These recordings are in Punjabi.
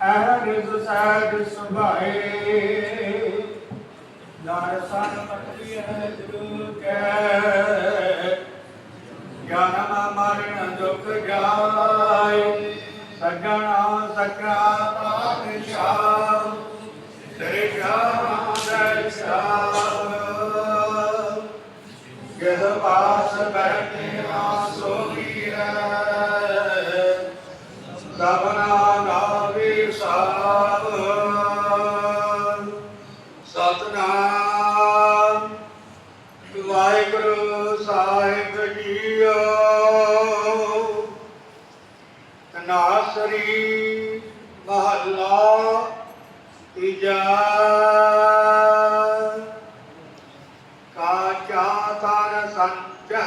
ਅਹਰਿ ਸਾਧ ਸੁਭਾਏ। ਨਾਰ ਸਨ ਹੈ ਗੁਰੂ ਕੈ ਗਿਆਨ ਮਰਨ ਦੁਖ ਜਾਏ। ਸਜਣਾ ਸਕਾ ਪਾਤਸ਼ਾਹ। ਤੇਰੇ ਗਿਆਨ ਦਰਸ਼ਾਹ ਜਿਸ ਪਾਸ ਬੈਠੇ ਸਤਨਾਮ। ਵਾਹਿਗੁਰੂ ਸਾਹਿਬ ਜੀਓ। ਤਨਾਸਰੀ ਮਹੱਲਾ ਤੀਜਾ। ਕਾਚਾ ਤਨ ਸੰਚੈ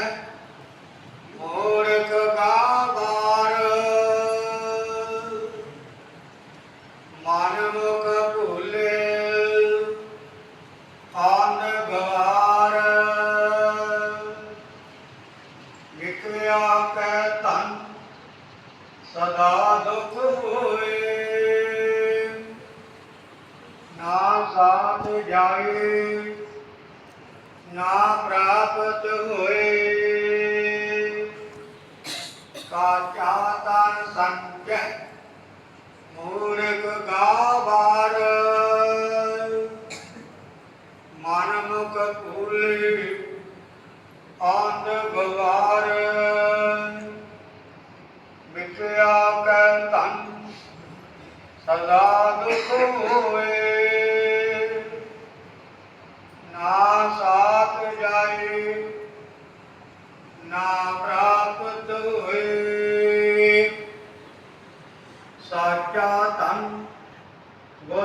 ਮੂਰਖ ਗਾਵਾਰ। ਮਨ ਮੁਖ ਵਿਖਿਆ ਕੈ ਤਨ ਸਦਾ ਦੁਖ ਹੋਏ। ਨਾ ਸਾਥ ਜਾਏ, ਨਾ ਪ੍ਰਾਪਤ ਹੋਏ। ਕਾਚਾ ਤਨ ਸੰਜੈ ਮੂਰਖ ਗਾਵਾਰ ਮਨ ਮੁਖ ਭੂਲੇ ਆਂਦ ਗਵਾਰ ਮਿਥਿਆ ਕੈ ਤਨ ਸਦਾ ਦੁਖ ਹੋਏ। ਨਾ ਸਾਥ ਜਾਏ ਨਾ ਪ੍ਰਾਪਤ ਹੋਏ। ਸਾਚਾ ਧਨ